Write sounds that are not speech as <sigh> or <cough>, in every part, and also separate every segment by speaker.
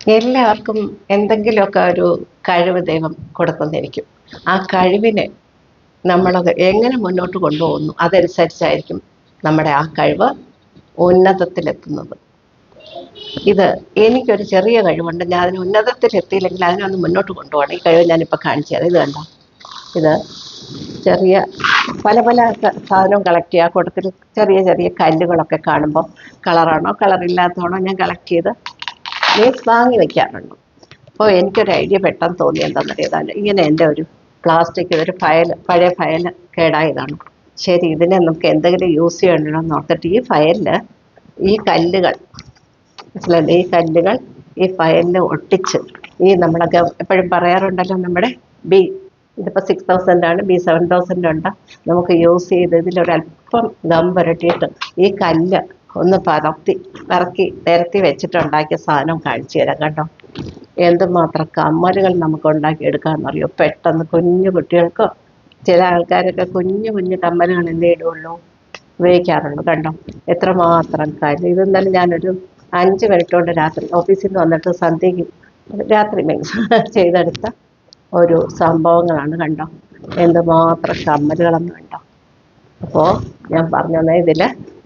Speaker 1: എല്ലാവർക്കും എന്തെങ്കിലുമൊക്കെ ഒരു കഴിവ് ദൈവം കൊടുക്കുന്നിരിക്കും ആ കഴിവിനെ നമ്മളത് എങ്ങനെ മുന്നോട്ട് കൊണ്ടുപോകുന്നു അതനുസരിച്ചായിരിക്കും നമ്മുടെ ആ കഴിവ് ഉന്നതത്തിലെത്തുന്നത്. ഇത് എനിക്കൊരു ചെറിയ കഴിവുണ്ട്. ഞാൻ അതിന് ഉന്നതത്തിലെത്തിയില്ലെങ്കിൽ അതിനൊന്ന് മുന്നോട്ട് കൊണ്ടുപോകണം. ഈ കഴിവ് ഞാനിപ്പോൾ തരാം. ഇത് കണ്ടോ ഇത് ചെറിയ പല പല സാധനവും കളക്ട് ചെയ്യുക കൂട്ടത്തിൽ ചെറിയ ചെറിയ കല്ലുകളൊക്കെ കാണുമ്പോൾ കളറാണോ കളറില്ലാത്തതാണോ ഞാൻ കളക്ട് ചെയ്ത് മീൻസ് വാങ്ങി വെക്കാറുണ്ട് അപ്പോൾ എനിക്കൊരു ഐഡിയ പെട്ടെന്ന് തോന്നി എന്താണെന്നറിയാതെ ഇങ്ങനെ എന്റെ ഒരു പ്ലാസ്റ്റിക് ഒരു ഫയൽ പഴയ ഫയൽ കേടായതാണ്. ശരി ഇതിനെ നമുക്ക് എന്തെങ്കിലും യൂസ് ചെയ്യണമെന്ന് ഓർത്തിട്ട് ഈ ഫയലിൽ ഈ കല്ലുകൾ മനസ്സിലല്ലേ ഈ കല്ലുകൾ ഈ ഫയലിൽ ഒട്ടിച്ച് ഈ നമ്മളൊക്കെ എപ്പോഴും പറയാറുണ്ടല്ലോ നമ്മുടെ ബി ഇതിപ്പോൾ സിക്സ് തൗസൻഡ് ആണ് ബി സെവൻ തൗസൻഡ് ഉണ്ട്. നമുക്ക് യൂസ് ചെയ്ത് ഇതിലൊരല്പം ഗം പുരട്ടിയിട്ട് ഈ കല്ല് ഒന്ന് പറത്തി ഇറക്കി നിരത്തി വെച്ചിട്ടുണ്ടാക്കിയ സാധനം കാണിച്ചു തരാം കേട്ടോ. എന്തുമാത്രം കമ്മലുകൾ നമുക്ക് ഉണ്ടാക്കി എടുക്കാമെന്നറിയോ പെട്ടെന്ന് കുഞ്ഞു കുട്ടികൾക്കോ ചില ആൾക്കാരൊക്കെ കുഞ്ഞു കുഞ്ഞു കമ്മലുകൾ എന്തേ ഇടുള്ളൂ ഉപയോഗിക്കാറുള്ളൂ കണ്ടോ? എത്രമാത്രം കാര്യം. ഇതെന്നാലും ഞാനൊരു അഞ്ച് മിനിറ്റ് കൊണ്ട് രാത്രി ഓഫീസിൽ നിന്ന് വന്നിട്ട് സന്ധ്യയ്ക്ക് രാത്രി മീൻസ് <laughs> ചെയ്തെടുത്ത ഒരു സംഭവങ്ങളാണ് കണ്ടോ? എന്തുമാത്രം കമ്മലുകളെന്ന് കണ്ടോ? അപ്പോൾ ഞാൻ പറഞ്ഞു തന്നെ ഇതിൽ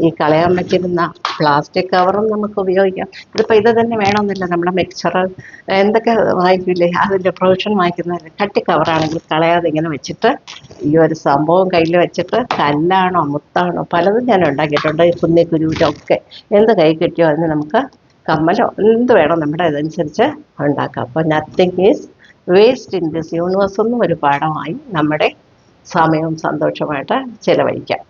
Speaker 1: ഈ കളയാൻ പറ്റുന്ന പ്ലാസ്റ്റിക് കവറും നമുക്ക് ഉപയോഗിക്കാം. ഇതിപ്പോൾ ഇത് തന്നെ വേണമെന്നില്ല. നമ്മുടെ മിക്സർ എന്തൊക്കെ വാങ്ങിക്കില്ലേ അതിന്റെ പ്രൊവിഷൻ വാങ്ങിക്കുന്നതല്ലേ കട്ടി കവറാണെങ്കിൽ കളയാതെ ഇങ്ങനെ വെച്ചിട്ട് ഈ ഒരു സംഭവം കയ്യിൽ വെച്ചിട്ട് കല്ലാണോ മുത്താണോ പലതും ഞാൻ ഉണ്ടാക്കിയിട്ടുണ്ട്. ഈ കുന്നി കുരുവിലൊക്കെ എന്ത് കൈ കിട്ടിയോ അതിന് നമുക്ക് കമ്മലോ എന്ത് വേണോ നമ്മുടെ ഇതനുസരിച്ച് ഉണ്ടാക്കാം. അപ്പോൾ nothing is waste in this universe എന്നും ഒരു പാഠമായി നമ്മുടെ സമയവും സന്തോഷമായിട്ട് ചിലവഴിക്കാം.